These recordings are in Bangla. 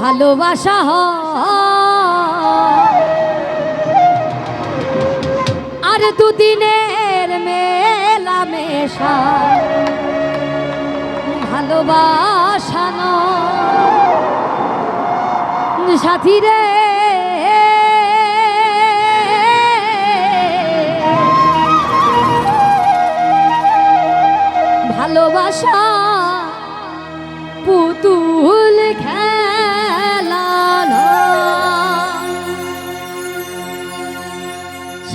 ভালোবাসা আর দুদিনের মেলা মেশা ভালোবাসা নয়। সাথী রে ভালোবাসা পুতুল খেলা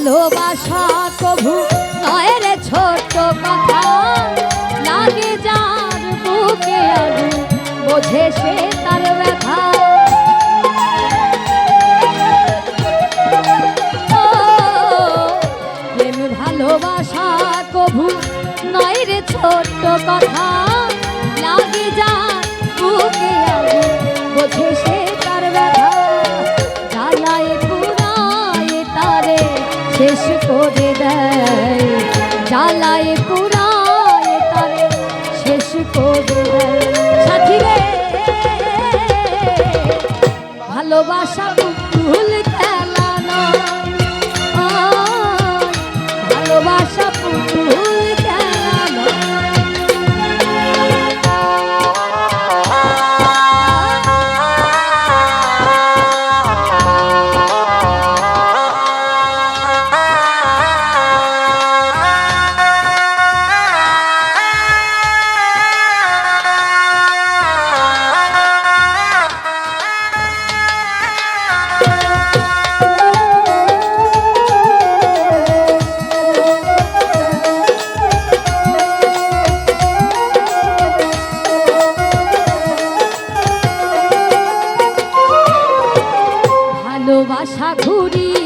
ভালোবাসা কভু নয় রে ছোট কথা। লাগে যার বুকে আগুন, বোঝে সে তার ব্যথা। প্রেম ভালোবাসা কভু নয় রে ছোট কথা। লাগে যার বুকে বোঝে সে তার ব্যথা। জ্বালায় শেষ করে দেয়। জ্বালায় পুরায় তারে শেষ করে দেয়। ভালোবাসা পুতুল ভালোবাসা ঘুড়ির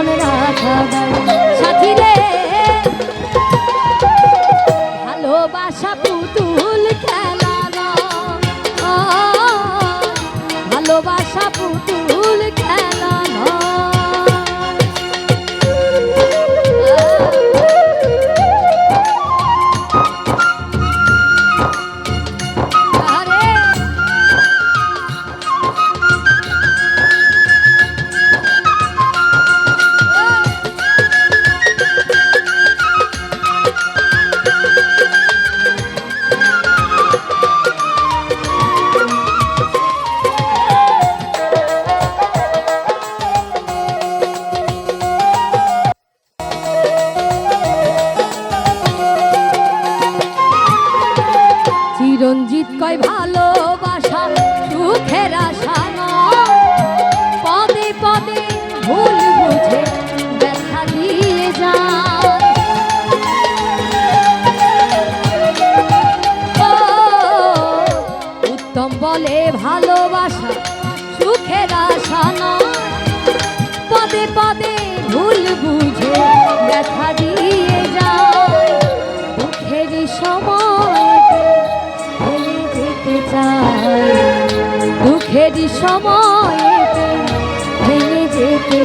জীবন রাখা প্রথম বলে ভালোবাসা, সুখের আশা না পদে পদে ভুল বুঝে দেখা দিয়ে যাও দুঃখের সময় ফেলে দুঃখের সময় ফেলে যেতে